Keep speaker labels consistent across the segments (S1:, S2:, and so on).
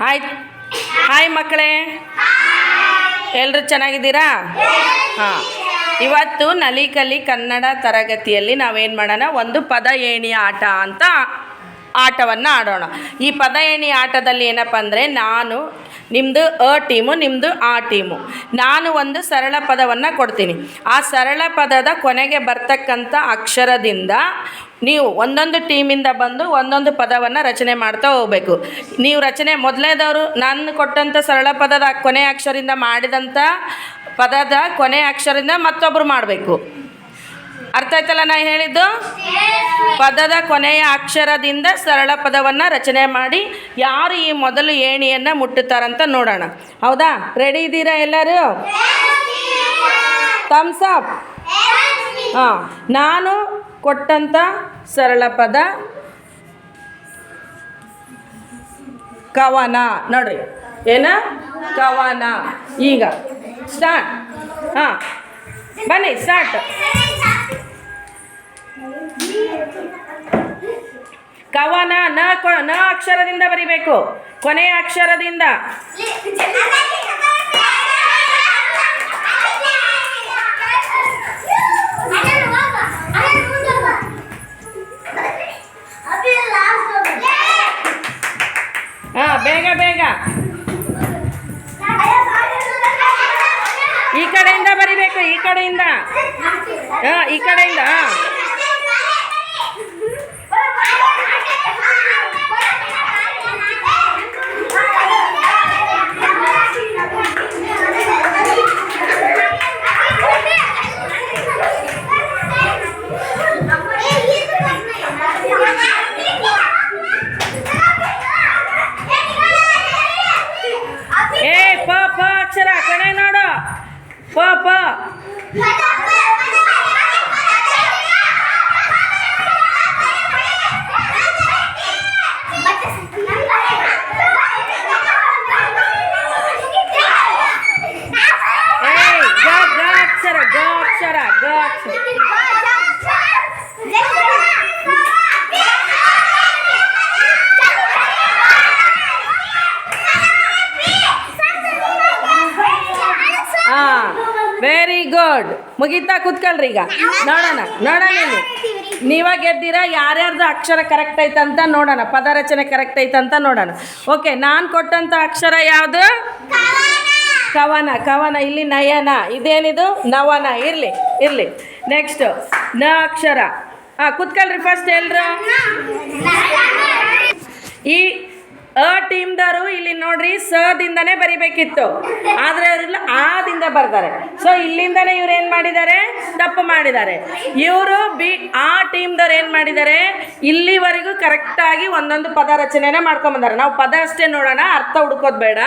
S1: Hi hi ಮಕ್ಕಳೇ. ಎಲ್ಲರೂ ಚೆನ್ನಾಗಿದ್ದೀರಾ? ಹಾಂ. ಇವತ್ತು ನಲಿಕಲಿ ಕನ್ನಡ ತರಗತಿಯಲ್ಲಿ ನಾವೇನು ಮಾಡೋಣ? ಒಂದು ಪದ ಏಣಿ ಆಟ ಅಂತ ಆಟವನ್ನು ಆಡೋಣ. ಈ ಪದ ಏಣಿ ಆಟದಲ್ಲಿ ಏನಪ್ಪ ಅಂದರೆ ನಾನು ನಿಮ್ಮದು ಅ ಟೀಮು ನಿಮ್ಮದು ಆ ಟೀಮು. ನಾನು ಒಂದು ಸರಳ ಪದವನ್ನು ಕೊಡ್ತೀನಿ. ಆ ಸರಳ ಪದದ ಕೊನೆಗೆ ಬರ್ತಕ್ಕಂಥ ಅಕ್ಷರದಿಂದ ನೀವು ಒಂದೊಂದು ಟೀಮಿಂದ ಬಂದು ಒಂದೊಂದು ಪದವನ್ನು ರಚನೆ ಮಾಡ್ತಾ ಹೋಗಬೇಕು. ನೀವು ರಚನೆ ಮೊದಲನೇದವರು ನಾನು ಕೊಟ್ಟಂಥ ಸರಳ ಪದದ ಕೊನೆ ಅಕ್ಷರದಿಂದ ಮಾಡಿದಂಥ ಪದದ ಕೊನೆ ಅಕ್ಷರದಿಂದ ಮತ್ತೊಬ್ಬರು ಮಾಡಬೇಕು. ಅರ್ಥ ಆಯ್ತಲ್ಲ ನಾ ಹೇಳಿದ್ದು? ಪದದ ಕೊನೆಯ ಅಕ್ಷರದಿಂದ ಸರಳ ಪದವನ್ನು ರಚನೆ ಮಾಡಿ ಯಾರು ಈ ಮೊದಲು ಏಣಿಯನ್ನು ಮುಟ್ಟುತ್ತಾರಂತ ನೋಡೋಣ. ಹೌದಾ? ರೆಡಿ ಇದ್ದೀರಾ ಎಲ್ಲರೂ? ಥಮ್ಸ್ ಅಪ್ ಹಾಂ, ನಾನು ಕೊಟ್ಟಂಥ ಸರಳ ಪದ ಕವನ. ನೋಡ್ರಿ. ಏನ? ಕವನ. ಈಗ ಸ್ಟಾರ್ಟ್ ಹಾಂ, ಬನ್ನಿ ಸ್ಟಾರ್ಟ್ ಕವನ ನ ಕೊ ನ ಅಕ್ಷರದಿಂದ ಬರಿಬೇಕು. ಕೊನೆಯ ಅಕ್ಷರದಿಂದ. ಹಾಂ, ಬೇಗ ಬೇಗ. ಈ ಕಡೆಯಿಂದ ಬರಿಬೇಕು, ಈ ಕಡೆಯಿಂದ. ಹಾಂ, ಈ ಕಡೆಯಿಂದ ವೆರಿ ಗುಡ್ ಮುಗೀತಾ ಕೂತ್ಕೊಳ್ರಿ ಈಗ. ನೋಡೋಣ ನೋಡೋಣ ಇಲ್ಲಿ. ನೀವಾಗ ಗೆದ್ದೀರಾ, ಯಾರ್ಯಾರ್ದು ಅಕ್ಷರ ಕರೆಕ್ಟ್ ಐತಂತ ನೋಡೋಣ. ಪದ ರಚನೆ ಕರೆಕ್ಟ್ ಐತಂತ ನೋಡೋಣ. ಓಕೆ ನಾನು ಕೊಟ್ಟಂಥ ಅಕ್ಷರ ಯಾವುದು? ಕವನ ಕವನ ಇಲ್ಲಿ ನಯನ. ಇದೇನಿದು? ನವನ. ಇರಲಿ ಇರಲಿ. ನೆಕ್ಸ್ಟ್ನ ಅಕ್ಷರ ಹಾಂ ಕುತ್ಕಲ್ರಿ ಫಸ್ಟ್ ಎಲ್ರು. ಈ ಅ ಟೀಮ್ದವರು ಇಲ್ಲಿ ನೋಡ್ರಿ ಸದಿಂದನೇ ಬರಿಬೇಕಿತ್ತು. ಆದರೆ ಅವರೆಲ್ಲ ಆದಿಂದ ಬರ್ತಾರೆ ಸೊ ಇಲ್ಲಿಂದನೇ ಇವ್ರು ಏನು ಮಾಡಿದ್ದಾರೆ ತಪ್ಪು ಮಾಡಿದ್ದಾರೆ ಇವರು ಬಿ, ಆ ಟೀಮ್ದವ್ರು ಏನು ಮಾಡಿದ್ದಾರೆ ಇಲ್ಲಿವರೆಗೂ ಕರೆಕ್ಟಾಗಿ ಒಂದೊಂದು ಪದ ರಚನೆನೇ ಮಾಡ್ಕೊಂಬಂದಾರೆ ನಾವು ಪದ ಅಷ್ಟೇ ನೋಡೋಣ, ಅರ್ಥ ಹುಡ್ಕೋದು ಬೇಡ.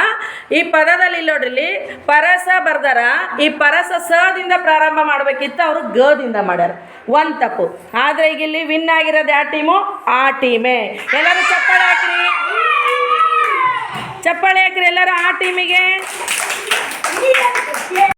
S1: ಈ ಪದದಲ್ಲಿ ನೋಡ್ರಿ ಪರಸ ಬರ್ದಾರ. ಈ ಪರಸ ಸದಿಂದ ಪ್ರಾರಂಭ ಮಾಡಬೇಕಿತ್ತು, ಅವರು ಗದಿಂದ ಮಾಡ್ಯಾರ. ಒಂದು ತಪ್ಪು. ಆದರೆ ಈಗ ಇಲ್ಲಿ ವಿನ್ ಆಗಿರೋದು ಯಾವ ಟೀಮು? ಆ ಟೀಮೇ. ಎಲ್ಲರೂ ಚಪ್ಪಾಳೆ ಹಾಕ್ರಿ. ಚಪ್ಪಾಳೆ ಹಾಕ್ರಿ ಎಲ್ಲರೂ ಆ ಟೀಮಿಗೆ